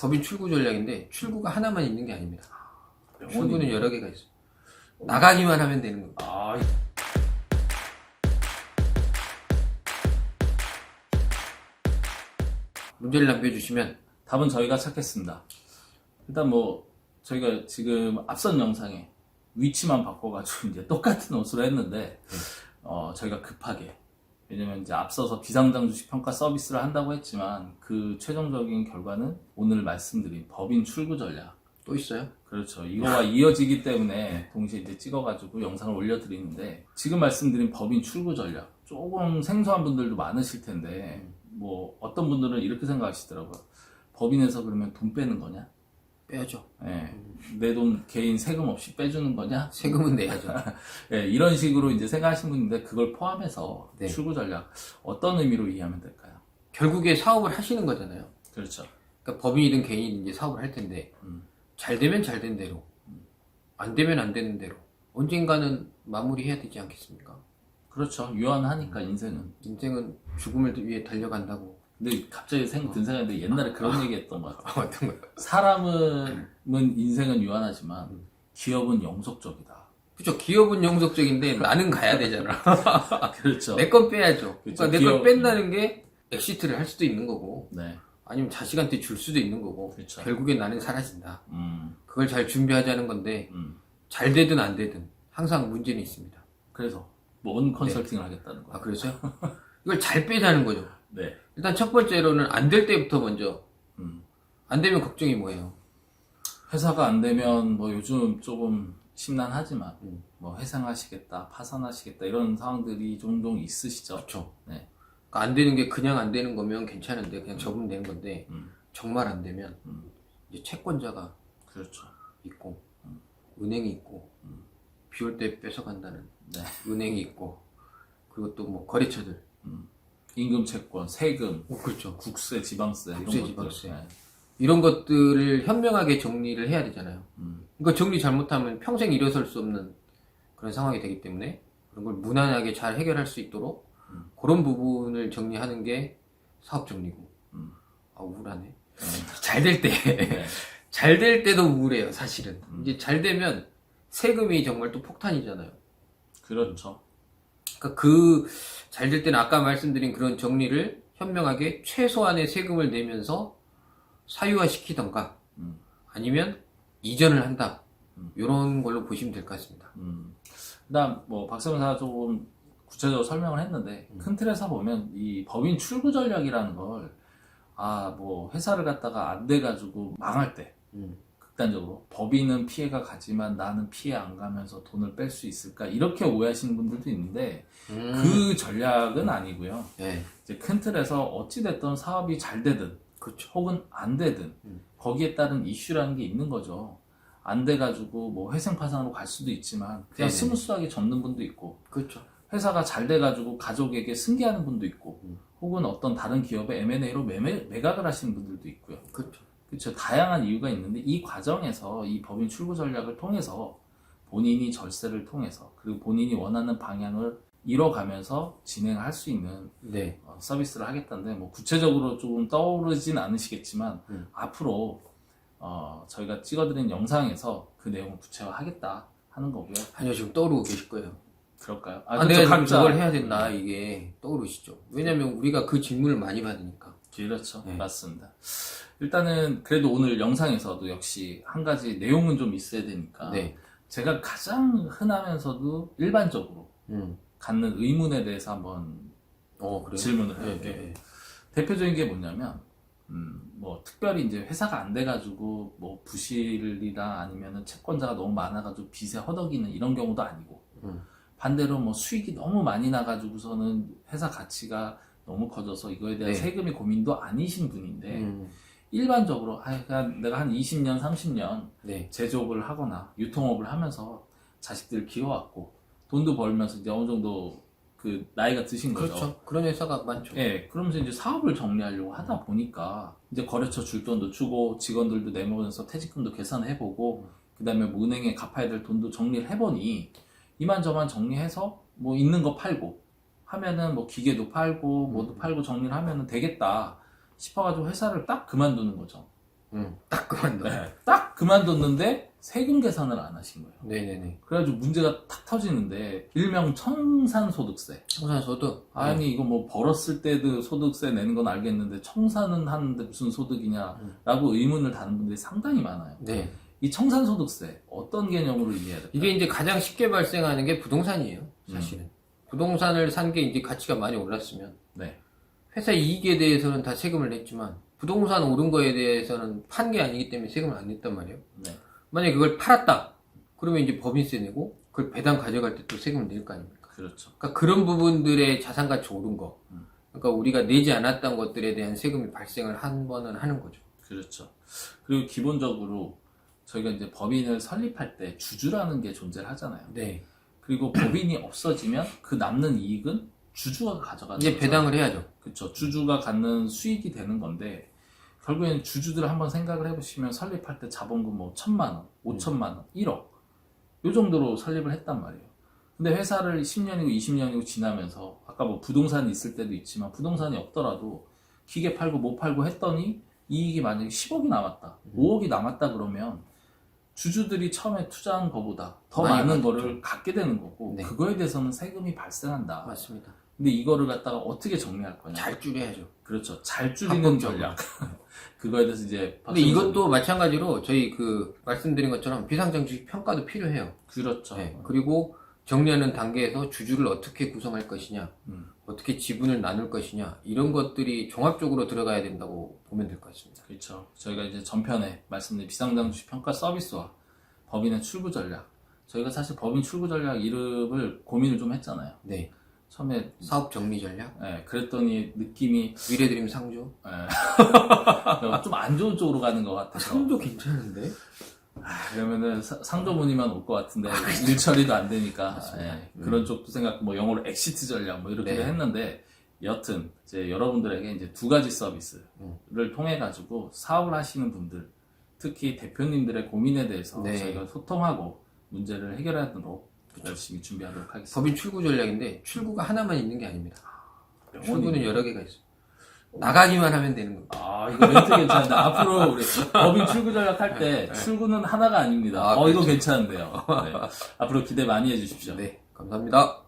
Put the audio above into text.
법인 출구 전략인데 출구가 하나만 있는 게 아닙니다. 명언이- 출구는 여러 개가 있어요. 나가기만 하면 되는 겁니다. 아, 문제를 남겨주시면 답은 저희가 찾겠습니다. 일단 뭐 저희가 지금 앞선 영상에 위치만 바꿔가지고 이제 똑같은 옷으로 했는데 어, 저희가 급하게 왜냐면 이제 앞서서 비상장 주식 평가 서비스를 한다고 했지만 그 최종적인 결과는 오늘 말씀드린 법인 출구 전략 또 있어요? 그렇죠. 이거와 이어지기 때문에 동시에 이제 찍어가지고 영상을 올려드리는데 지금 말씀드린 법인 출구 전략 조금 생소한 분들도 많으실 텐데 뭐 어떤 분들은 이렇게 생각하시더라고요. 법인에서 그러면 돈 빼는 거냐? 빼야죠. 내돈 개인 세금 없이 빼주는 거냐? 세금은 내야죠. 예, 이런 식으로 이제 생각하시는 분인데 그걸 포함해서 네. 출구 전략 어떤 의미로 이해하면 될까요? 결국에 사업을 하시는 거잖아요. 그렇죠. 그러니까 법인이든 개인이든 이제 사업을 할 텐데 음. 잘 되면 잘 된 대로, 안 되면 안 되는 대로 언젠가는 마무리해야 되지 않겠습니까? 그렇죠. 유한하니까 인생은. 인생은 죽음을 위해 달려간다고. 근데 갑자기 생, 든 생각인데 옛날에 그런 얘기 했던 것 같아요. 어떤 거요? 사람은 인생은 유한하지만 기업은 영속적이다. 그죠? 기업은 영속적인데 나는 가야 되잖아. 그렇죠. 내 건 빼야죠. 그쵸, 그러니까 내 기업- 걸 뺀다는 게 엑시트를 할 수도 있는 거고, 네. 아니면 자식한테 줄 수도 있는 거고, 그쵸. 결국엔 나는 사라진다. 음, 그걸 잘 준비하자는 건데, 음. 잘 되든 안 되든 항상 문제는 있습니다. 그래서 뭔 컨설팅을 하겠다는 아, 거야. 그래서요? 이걸 잘 빼자는 거죠. 네. 일단 첫 번째로는 안 될 때부터 먼저, 음. 안 되면 걱정이 뭐예요? 회사가 안 되면 뭐 요즘 조금 심란하지만 음. 뭐 해상하시겠다, 파산하시겠다 이런 상황들이 종종 있으시죠. 그렇죠. 네. 그러니까 안 되는 게 그냥 안 되는 거면 괜찮은데, 그냥 접으면 되는 건데, 음. 정말 안 되면, 음. 이제 채권자가 그렇죠. 있고, 은행이 있고, 음. 비올 때 뺏어간다는 네. 은행이 있고, 그리고 또 뭐 거래처들. 임금 채권, 세금, 어, 그렇죠. 국세, 지방세 국세, 이런 것들. 지방세. 네. 이런 것들을 현명하게 정리를 해야 되잖아요. 음. 이거 정리 잘못하면 평생 일어설 수 없는 그런 상황이 되기 때문에 그런 걸 무난하게 잘 해결할 수 있도록 음. 그런 부분을 정리하는 게 사업 정리고. 음. 아, 우울하네. 네. 잘될 때. 네. 잘 될 때도 우울해요, 사실은. 음. 이제 잘 되면 세금이 정말 또 폭탄이잖아요. 그렇죠. 그러니까 그 잘 될 때는 아까 말씀드린 그런 정리를 현명하게 최소한의 세금을 내면서 사유화 시키던가 음. 아니면 이전을 한다. 음. 이런 걸로 보시면 될 것 같습니다. 음. 그다음 뭐 박세훈 사가 조금 구체적으로 설명을 했는데 음. 큰 틀에서 보면 이 법인 출구 전략이라는 걸 아 뭐 회사를 갖다가 안 돼 가지고 망할 때 극단적으로 법인은 피해가 가지만 나는 피해 안 가면서 돈을 뺄 수 있을까 이렇게 오해하시는 분들도 있는데 음. 그 전략은 아니고요. 네, 이제 큰 틀에서 어찌 됐든 사업이 잘 되든 그렇죠. 혹은 안 되든 음. 거기에 따른 이슈라는 게 있는 거죠. 안 돼가지고 뭐 회생파산으로 갈 수도 있지만 그냥 네네. 스무스하게 접는 분도 있고 그렇죠. 회사가 잘 돼가지고 가족에게 승계하는 분도 있고 음. 혹은 어떤 다른 기업의 M&A로 매매, 매각을 하시는 분들도 있고요. 그렇죠. 그렇죠. 다양한 이유가 있는데 이 과정에서 이 법인 출구 전략을 통해서 본인이 절세를 통해서 그리고 본인이 원하는 방향을 이뤄가면서 진행할 수 있는 네, 어, 서비스를 하겠다는데 뭐 구체적으로 조금 떠오르진 않으시겠지만 음. 앞으로 어, 저희가 찍어드린 영상에서 그 내용을 구체화하겠다 하는 거고요. 아니요 지금 떠오르고 계실 거예요. 그럴까요? 아, 그렇죠. 내가 지금 각자- 저걸 해야 된다 이게 떠오르시죠. 왜냐면 우리가 그 질문을 많이 받으니까. 그렇죠. 네. 맞습니다. 일단은 그래도 오늘 영상에서도 역시 한 가지 내용은 좀 있어야 되니까 네, 제가 가장 흔하면서도 일반적으로 음, 갖는 의문에 대해서 한번 어 그래요. 질문을 네, 해볼게요. 네, 네. 대표적인 게 뭐냐면, 음, 뭐, 특별히 이제 회사가 안 돼가지고, 뭐, 부실이나 아니면은 채권자가 너무 많아가지고 빚에 허덕이는 이런 경우도 아니고, 음. 반대로 뭐 수익이 너무 많이 나가지고서는 회사 가치가 너무 커져서 이거에 대한 네. 세금이 고민도 아니신 분인데, 음, 일반적으로, 아, 그냥 내가 한 20년, 30년 네, 제조업을 하거나 유통업을 하면서 자식들 키워왔고, 돈도 벌면서 이제 어느 정도 그 나이가 드신 거죠. 그렇죠. 그런 회사가 많죠. 예, 그러면서 이제 사업을 정리하려고 하다 보니까 이제 거래처 줄 돈도 주고 직원들도 내면서 퇴직금도 계산해보고 그 다음에 뭐 은행에 갚아야 될 돈도 정리를 해보니 이만저만 정리해서 뭐 있는 거 팔고 하면은 뭐 기계도 팔고 뭐도 팔고 정리를 하면은 되겠다 싶어가지고 회사를 딱 그만두는 거죠. 음, 딱 그만둬. 네, 딱 그만뒀는데 세금 계산을 안 하신 거예요. 네네네. 그래가지고 문제가 탁 터지는데 일명 청산소득세. 청산소득. 아니 이거 뭐 벌었을 때도 소득세 내는 건 알겠는데 청산은 하는데 무슨 소득이냐라고 의문을 다는 분들이 상당히 많아요. 네. 이 청산소득세 어떤 개념으로 이해해야 될까요? 이게 이제 가장 쉽게 발생하는 게 부동산이에요. 사실은. 부동산을 산 게 이제 가치가 많이 올랐으면 네, 회사 이익에 대해서는 다 세금을 냈지만 부동산 오른 거에 대해서는 판 게 아니기 때문에 세금을 안 냈단 말이에요. 네, 만약에 그걸 팔았다. 그러면 이제 법인세 내고 그걸 배당 가져갈 때 또 세금을 낼 거 아닙니까? 그렇죠. 그러니까 그런 부분들의 자산 가치 오른 거. 음. 그러니까 우리가 내지 않았던 것들에 대한 세금이 발생을 한 번은 하는 거죠. 그렇죠. 그리고 기본적으로 저희가 이제 법인을 설립할 때 주주라는 게 존재를 하잖아요. 네. 그리고 법인이 없어지면 그 남는 이익은 주주가 가져가는 이제 거죠. 배당을 해야죠. 그렇죠. 주주가 갖는 수익이 되는 건데 결국엔 주주들 한번 생각을 해보시면 설립할 때 자본금 뭐 천만 원, 오천만 원, 1억 요 정도로 설립을 했단 말이에요. 근데 회사를 10년이고 20년이고 지나면서 아까 뭐 부동산이 있을 때도 있지만 부동산이 없더라도 기계 팔고 못 팔고 했더니 이익이 만약에 10억이 남았다, 5억이 남았다 그러면 주주들이 처음에 투자한 것보다 더 많이 많은 받죠. 거를 갖게 되는 거고 네. 그거에 대해서는 세금이 발생한다. 맞습니다. 근데 이거를 갖다가 어떻게 정리할 거냐? 잘 줄여야죠. 그렇죠. 잘 줄이는. 전략. 그거에 대해서 이제 근데 이것도 마찬가지로 저희 그 말씀드린 것처럼 비상정책 평가도 필요해요. 그렇죠. 네. 그리고 정리하는 단계에서 주주를 어떻게 구성할 것이냐, 음, 어떻게 지분을 나눌 것이냐 이런 것들이 종합적으로 들어가야 된다고 보면 될 것 같습니다. 그렇죠. 저희가 이제 전편에 말씀드린 비상장치 평가 서비스와 법인의 출구 전략. 저희가 사실 법인 출구 전략 이름을 고민을 좀 했잖아요. 네. 처음에 사업 정리 전략, 예, 그랬더니 느낌이 미래드림 상조. 좀안 좋은 쪽으로 가는 것 같아서 상조 괜찮은데? 아, 그러면은 사- 상조문의만 올 것 같은데 일 처리도 안 되니까 아, 맞습니다. 예, 음. 그런 쪽도 생각 뭐 영어로 엑시트 전략 뭐 이렇게 네. 했는데 여튼 이제 여러분들에게 이제 두 가지 서비스를 음. 통해 가지고 사업을 하시는 분들 특히 대표님들의 고민에 대해서 네. 저희가 소통하고 문제를 해결하도록 열심히 준비하도록 하겠습니다. 법인 출구 전략인데 출구가 하나만 있는 게 아닙니다. 영원히- 출구는 여러 개가 있어요. 나가기만 하면 되는 겁니다. 아 이거 멘트 괜찮은데 앞으로 우리 법인 출구 전략 할때 네. 출구는 하나가 아닙니다. 아, 어 이거 그렇죠. 괜찮은데요. 네. 앞으로 기대 많이 해주십시오. 네, 감사합니다.